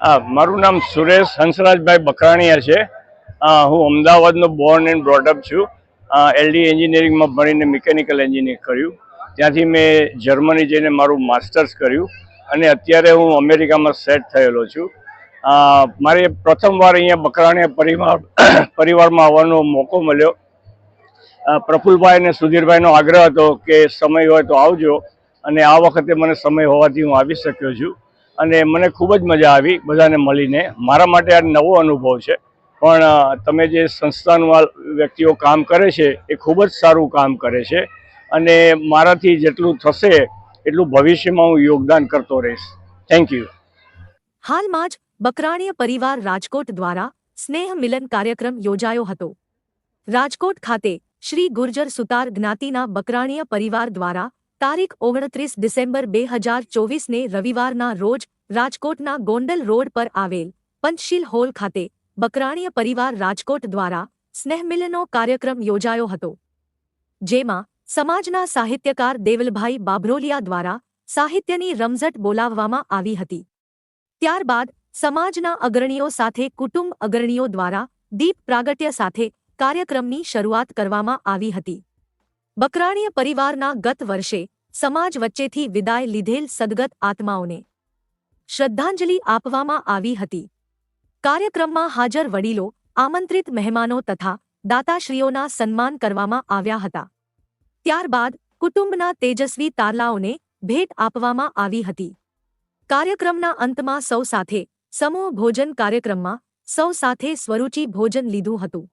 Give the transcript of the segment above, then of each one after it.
મારું નામ સુરેશ હંસરાજભાઈ બકરાણીયા છે. હું અમદાવાદનો બોર્ન એન્ડ બ્રોડઅપ છું. એલડી એન્જિનિયરિંગમાં ભણીને મિકેનિકલ એન્જિનિયરિંગ કર્યું. ત્યાંથી મેં જર્મની જઈને મારું માસ્ટર્સ કર્યું અને અત્યારે હું અમેરિકામાં સેટ થયેલો છું. મારે પ્રથમવાર અહીંયા બકરાણીયા પરિવાર, પરિવારમાં આવવાનો મોકો મળ્યો. પ્રફુલભાઈ અને સુધીરભાઈનો આગ્રહ હતો કે સમય હોય તો આવજો અને આ વખતે મને સમય હોવાથી હું આવી શક્યો છું. અને મને ખૂબ જ મજા આવી બધાને મળીને. મારા માટે આ નવો અનુભવ છે. પણ તમે જે સંસ્થાનું વ્યક્તિઓ કામ કરે છે, એ ખૂબ જ સારું કામ કરે છે. અને મારાથી જેટલું થશે, એટલું ભવિષ્યમાં હું યોગદાન કરતો રહીશ. થેન્ક યુ હાલમાં જ બકરાણીય પરિવાર રાજકોટ દ્વારા સ્નેહ મિલન કાર્યક્રમ યોજાયો હતો. રાજકોટ ખાતે શ્રી ગુર્જર સુતાર જ્ઞાતિના બકરાણીય પરિવાર દ્વારા તારીખ ઓગણત્રીસ ડિસેમ્બર બે હજાર ચોવીસને રવિવારના રોજ રાજકોટના ગોંડલ રોડ પર આવેલ પંચશીલ હોલ ખાતે બકરાણીય પરિવાર રાજકોટ દ્વારા સ્નેહમિલનનો કાર્યક્રમ યોજાયો હતો. જેમાં સમાજના સાહિત્યકાર દેવલભાઈ બાભરોલિયા દ્વારા સાહિત્યની રમઝટ બોલાવવામાં આવી હતી. ત્યારબાદ સમાજના અગ્રણીઓ સાથે કુટુંબ અગ્રણીઓ દ્વારા દીપ પ્રાગટ્ય સાથે કાર્યક્રમની શરૂઆત કરવામાં આવી હતી. બકરાણીય પરિવારના ગત વર્ષે સમાજ વચ્ચેથી વિદાય લીધેલ સદગત આત્માઓને શ્રદ્ધાંજલિ આપવામાં આવી હતી. કાર્યક્રમમાં હાજર વડીલો, આમંત્રિત મહેમાનો તથા દાતાશ્રીઓના સન્માન કરવામાં આવ્યા હતા. ત્યારબાદ કુટુંબના તેજસ્વી તારલાઓને ભેટ આપવામાં આવી હતી. કાર્યક્રમના અંતમાં સૌ સાથે સમૂહ ભોજન કાર્યક્રમમાં સૌ સાથે સ્વરૂચિ ભોજન લીધું હતું.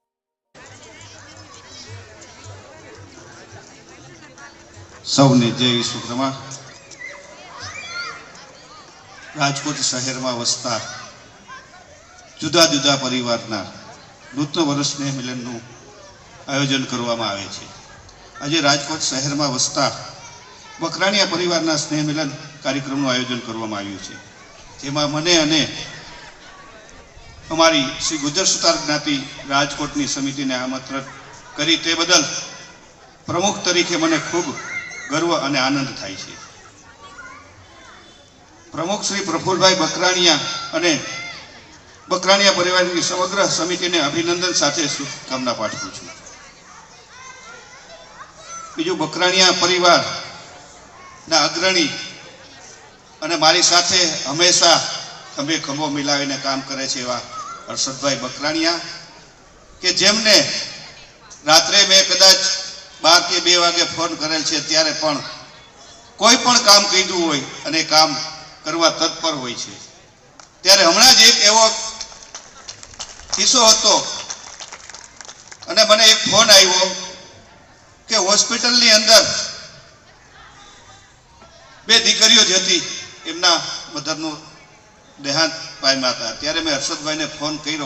સૌને જય વિશ્વકર્મા રાજકોટ શહેરમાં વસતા જુદા જુદા પરિવારના નૂતન વર્ષ સ્નેહ મિલનનું આયોજન કરવામાં આવે છે. આજે રાજકોટ શહેરમાં વસતા બકરાણીયા પરિવારના સ્નેહ મિલન કાર્યક્રમનું આયોજન કરવામાં આવ્યું છે. જેમાં મને અને અમારી શ્રી ગુજર સુતાર જ્ઞાતિ રાજકોટની સમિતિને આમંત્રણ કરી તે બદલ પ્રમુખ તરીકે મને ખૂબ ગર્વ અને આનંદ થાય છે. પ્રમુખ શ્રી પ્રફુલભાઈ બકરાણીયા અને બકરાણીયા પરિવારની સમગ્ર સમિતિને અભિનંદન સાથે શુભકામના પાઠવું છું. બીજું બકરાણીયા પરિવારના અગ્રણી અને મારી સાથે હંમેશા ખંભે ખંભો મિલાવીને કામ કરે છે એવા હર્ષદભાઈ બકરાણીયા કે જેમને રાત્રે મેં કદાચ બાર કે બે વાગે ફોન કરેલ છે, ત્યારે પણ કોઈ પણ કામ કીધું હોય અને કામ કરવા તત્પર હોય છે. ત્યારે હમણાં જ એક એવો કિસ્સો હતો. અને મને એક ફોન આવ્યો કે હોસ્પિટલની અંદર બે દીકરીઓ જ હતી. એમના મધરનું દેહાંત પામ્યા હતા. ત્યારે મેં હર્ષદભાઈને ફોન કર્યો.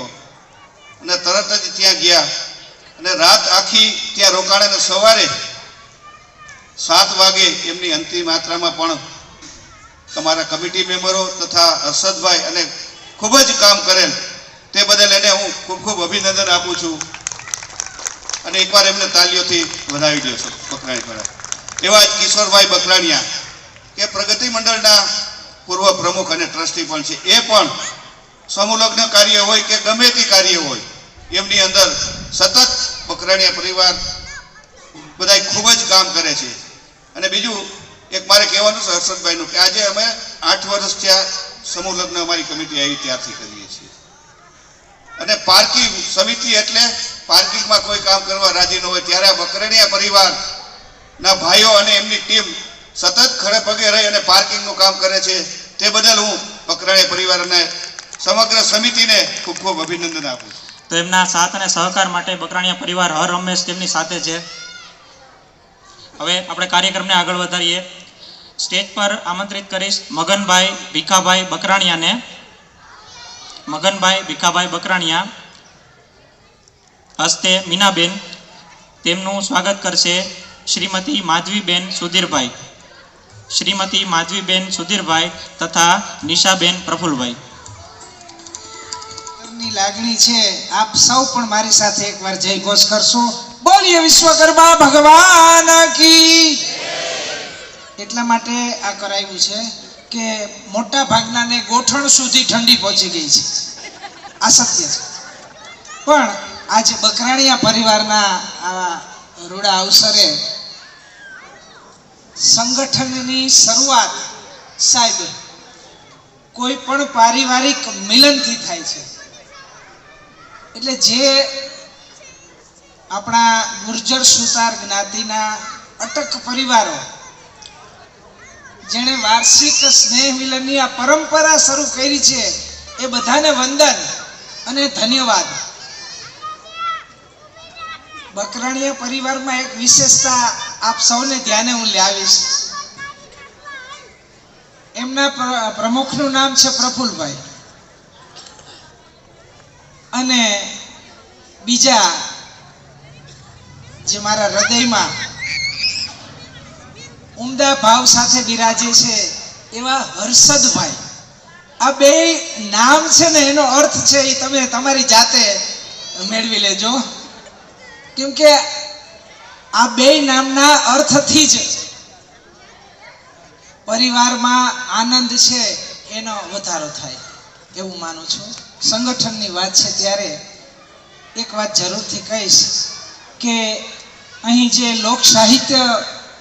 અને તરત જ ત્યાં ગયા. અને રાત આખી ત્યાં રોકાણે સવારે સાત વાગે એમની અંતિમ યાત્રામાં પણ તમારા કમિટી મેમ્બરો તથા હર્ષદભાઈ અને ખૂબ જ કામ કરેલ તે બદલ એને હું ખૂબ ખૂબ અભિનંદન આપું છું. અને એકવાર એમને તાલીઓથી વધાવી દો છું, બકરાણી દ્વારા. એવા જ કિશોરભાઈ બકરાણીયા, કે પ્રગતિ મંડળના પૂર્વ પ્રમુખ અને ટ્રસ્ટી પણ છે. એ પણ સમૂહલગ્ન કાર્ય હોય કે ગમે તે કાર્ય હોય, એમની અંદર સતત બકરાણીયા પરિવાર બધા ખૂબ જ કામ કરે છે. અને બીજું એક મારે કહેવાનું છે હર્ષદભાઈનું કે આજે અમે આઠ વર્ષ થયા સમૂહ લગ્ન અમારી કમિટી આવી ત્યારથી કરીએ છીએ. અને પાર્કિંગ સમિતિ એટલે પાર્કિંગમાં કોઈ કામ કરવા રાજી ન હોય ત્યારે આ બકરાણીયા પરિવારના ભાઈઓ અને એમની ટીમ સતત ખડે પગે રહી અને પાર્કિંગનું કામ કરે છે. તે બદલ હું બકરાણીયા પરિવારને સમગ્ર સમિતિને ખૂબ ખૂબ અભિનંદન આપું છું. તો એમના સાથ અને સહકાર માટે બકરાણીયા પરિવાર હર હંમેશ તેમની સાથે છે. હવે આપણે કાર્યક્રમને આગળ વધારીએ. સ્ટેજ પર આમંત્રિત કરીશ મગનભાઈ ભીખાભાઈ બકરાણીયાને. મગનભાઈ ભીખાભાઈ બકરાણીયા. હસ્તે મીનાબેન. તેમનું સ્વાગત કરશે શ્રીમતી માધવીબેન સુધીરભાઈ. શ્રીમતી માધવીબેન સુધીરભાઈ તથા નિશાબેન પ્રફુલભાઈ. ની લાગણી છે. આપ સૌ પણ મારી સાથે એકવાર જય ઘોષ કરશો. બોલીએ વિશ્વકર્મા ભગવાન કી. એટલા માટે આ કરાયું છે કે મોટા ભાગનાને ગોઠણ સુધી ઠંડી પહોંચી ગઈ છે. આ સત્ય છે. પણ આજે બકરાણીયા પરિવારના આવા રૂડા અવસરે સંગઠનની શરૂઆત સાહેબ કોઈ પણ પારિવારિક મિલનથી થાય છે. એટલે જે આપણા ગુર્જર સુતાર જ્ઞાતિના અટક પરિવારો જેણે વાર્ષિક સ્નેહ મિલનની આ પરંપરા શરૂ કરી છે, એ બધાને વંદન અને ધન્યવાદ. બકરાણીયા પરિવારમાં એક વિશેષતા આપ સૌને ધ્યાને હું લાવીશ એમના પ્ર- પ્રમુખનું નામ છે પ્રફુલભાઈ. અને બીજા જે મારા હૃદયમાં ઉમદા ભાવ સાથે બિરાજે છે, એવા હર્ષદભાઈ આ બે નામ છે ને, એનો અર્થ છે એ તમે તમારી જાતે મેળવી લેજો. કેમ કે આ બે નામના અર્થથી જ પરિવારમાં આનંદ છે, એનો વધારો થાય. એવું માનું છું. સંગઠનની વાત છે ત્યારે એક વાત જરૂરથી કહીશ કે અહીં જે લોક સાહિત્ય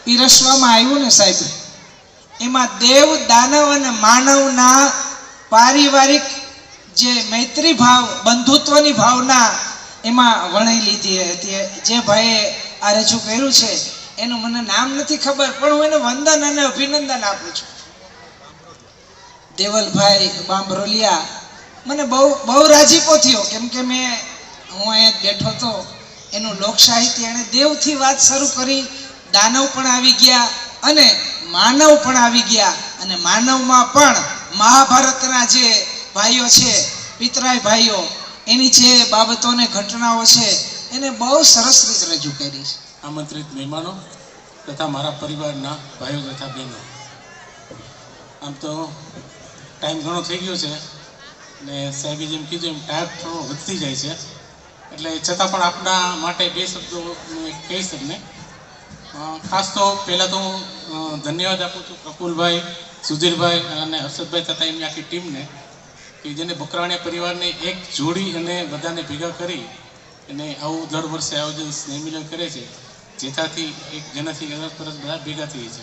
પીરસવામાં આવ્યું ને સાહેબ? એમાં દેવ, દાનવ અને માનવના પારિવારિક જે મૈત્રી ભાવ, બંધુત્વની ભાવના એમાં વણી લીધી હતી. જે ભાઈએ આ રજૂ કર્યું છે, એનું મને નામ નથી ખબર, પણ હું એને વંદન અને અભિનંદન આપું છું. દેવલભાઈ બાંભરોલિયા મને બહુ બહુ રાજીપો થયો. કેમ કે મેં, હું અહીંયા બેઠો હતો, એનું લોક સાહિત્ય એણે દેવથી વાત શરૂ કરી દાનવ પણ આવી ગયા અને માનવ પણ આવી ગયા. અને માનવમાં પણ મહાભારતના જે ભાઈઓ છે પિતરાય ભાઈઓ એની જે બાબતોને ઘટનાઓ છે એને બહુ સરસ રીતે રજૂ કરી છે. આમંત્રિત મહેમાનો તથા મારા પરિવારના ભાઈઓ તથા બહેનો. આમ તો ટાઈમ ઘણો થઈ ગયો છે ને સાહેબે જેમ કીધું એમ ટાઈમ થોડો વધતી જાય છે. એટલે છતાં પણ આપણા માટે બે શબ્દો કહીશ અ, ખાસ તો પહેલાં તો હું ધન્યવાદ આપું છું પ્રફુલભાઈ, સુધીરભાઈ અને હર્ષદભાઈ તથા એમની આખી ટીમને કે જેને બકરાણીયા પરિવારને એક જોડી અને બધાને ભેગા કરી અને આવું દર વર્ષે આયોજન સ્નેહમિલન કરે છે જેનાથી એક જેનાથી અરસ પરસ બધા ભેગા થઈ છે.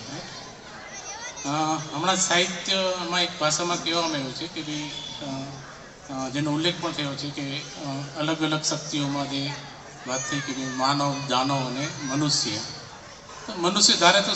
હમણાં સાહિત્યમાં એક ભાષામાં કહેવામાં આવ્યું છે કે ભાઈ જેનો ઉલ્લેખ પણ થયો છે કે અલગ અલગ શક્તિઓમાં જે વાત થઈ કે માનવ, દાનવ અને મનુષ્ય. મનુષ્ય ધારે તો